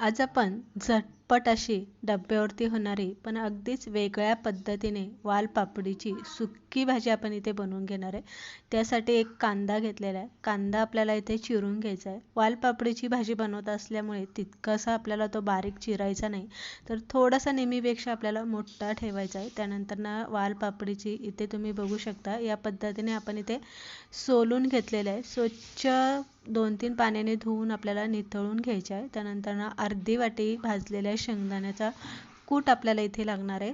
आज आपण झट पट अशी डब्यावरती होणारी पण अगदीच वेगळ्या पद्धतीने वालपापडीची सुक्की भाजी आपण इथे बनवून घेणार आहे. त्यासाठी एक कांदा घेतलेला आहे. कांदा आपल्याला इथे चिरून घ्यायचा आहे. वालपापडीची भाजी बनवत असल्यामुळे तितकासा आपल्याला तो बारीक चिरायचा नाही. तर थोडासा नेहमीपेक्षा आपल्याला मोठा ठेवायचा आहे. त्यानंतर ना वालपापडीची इथे तुम्ही बघू शकता. या पद्धतीने आपण इथे सोलून घेतलेलं आहे. स्वच्छ दोन तीन पाण्याने धुवून आपल्याला निथळून घ्यायचे आहे. त्यानंतर ना अर्धी वाटी भाजलेल्या शेंगदाण्याचा कूट आपल्याला इथे लागणार आहे.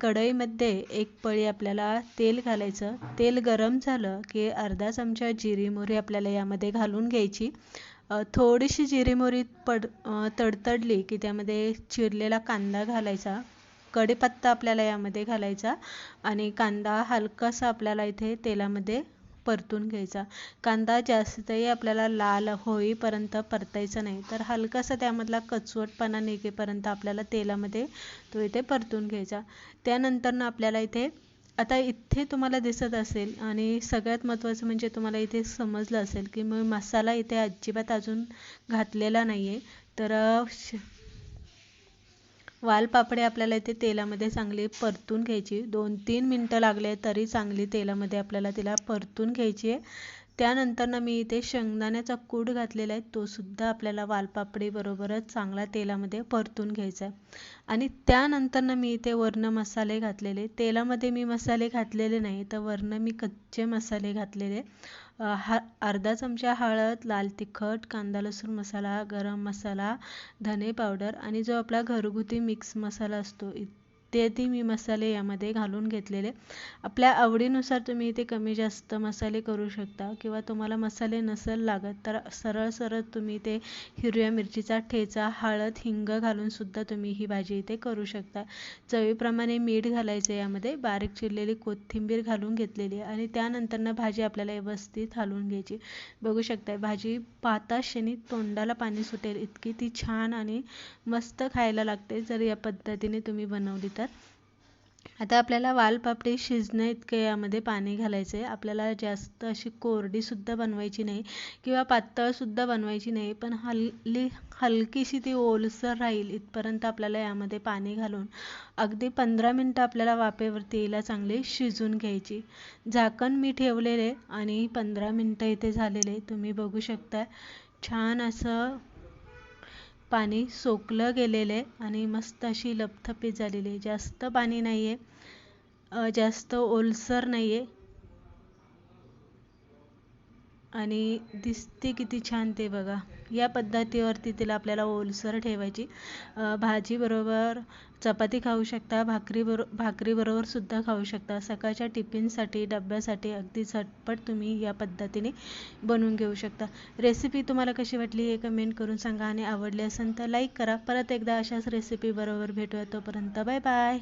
कढईमध्ये एक पळी आपल्याला तेल घालायचं. तेल गरम झालं की अर्धा चमचा जिरी मोहरी आपल्याला यामध्ये घालून घ्यायची. थोडीशी जिरी मोहरी पड तडतडली की त्यामध्ये चिरलेला कांदा घालायचा. कढीपत्ता आपल्याला यामध्ये घालायचा आणि कांदा हलकासा आपल्याला इथे तेलामध्ये परतून घ्यायचा. कांदा जास्तही आपल्याला लाल होईपर्यंत परतायचा नाही. तर हलकासा त्यामधला कचवटपणा निघेपर्यंत आपल्याला तेलामध्ये तो इथे परतून घ्यायचा. त्यानंतर आपल्याला इथे आता इथे तुम्हाला दिसत असेल आणि सगळ्यात महत्त्वाचं म्हणजे तुम्हाला इथे समजलं असेल की मी मसाला इथे अजिबात अजून घातलेला नाही आहे तर वालपापडे आपल्याला इथे तेलामध्ये चांगली परतून घ्यायची. दोन तीन मिनटं लागले तरी चांगली तेलामध्ये आपल्याला तिला परतून घ्यायची आहे. त्यानंतर ना मी इथे शेंगदाण्याचा कूड घातलेला आहे. तो सुद्धा आपल्याला वालपापडीबरोबरच चांगला तेलामध्ये परतून घ्यायचा आहे. आणि त्यानंतर ना मी इथे वर्ण मसाले घातलेले. तेलामध्ये मी मसाले घातलेले नाही तर वर्ण मी कच्चे मसाले घातलेले. हा अर्धा चमचा हळद लाल तिखट कांदा लसूण मसाला गरम मसाला धने पावडर आणि जो आपला घरगुती मिक्स मसाला असतो इत्यादी मी मसाले यामध्ये घालून घेतलेले. आपल्या आवडीनुसार तुम्ही इथे कमी जास्त मसाले करू शकता किंवा तुम्हाला मसाले नसेल लागत तर सरळ सरळ तुम्ही ते हिरव्या मिरचीचा ठेचा हळद हिंग घालून सुद्धा तुम्ही ही भाजी इथे करू शकता. चवीप्रमाणे मीठ घालायचं यामध्ये बारीक चिरलेली कोथिंबीर घालून घेतलेली आणि त्यानंतर भाजी आपल्याला व्यवस्थित हलवून घ्यायची. बघू शकता भाजी पाहता क्षणी तोंडाला पाणी सुटेल इतकी ती छान आणि मस्त खायला लागते जर या पद्धतीने तुम्ही बनवली तर. आता आपल्याला वालपापडी शिजण्या इतके यामध्ये पाणी घालायचं आहे आपल्याला जास्त अशी कोरडीसुद्धा बनवायची नाही किंवा पातळसुद्धा बनवायची नाही पण हल्ली हलकीशी ती ओलसर राहील इथपर्यंत आपल्याला यामध्ये पाणी घालून अगदी पंधरा मिनटं आपल्याला वाफेवरती यायला चांगली शिजून घ्यायची. झाकण मी ठेवलेले आणि पंधरा मिनटं इथे झालेले तुम्ही बघू शकता. छान असं पाणी सोकलं गेलेलं आहे आणि मस्त अशी लपथपीत झालेली आहे. जास्त पाणी नाही आहे जास्त ओलसर नाही आहे आणि दिसते किती छान ते बघा. या पद्धतीवरती तिला आपल्याला ओलसर ठेवायची. भाजीबरोबर चपाती खाऊ शकता भाकरी बरो भाकरीबरोबर सुद्धा खाऊ शकता. सकाळच्या टिफिनसाठी डब्यासाठी अगदी झटपट तुम्ही या पद्धतीने बनवून घेऊ शकता. रेसिपी तुम्हाला कशी वाटली हे कमेंट करून सांगा आणि आवडली असेल तर लाईक करा. परत एकदा अशाच रेसिपी बरोबर भेटूया तोपर्यंत. Bye bye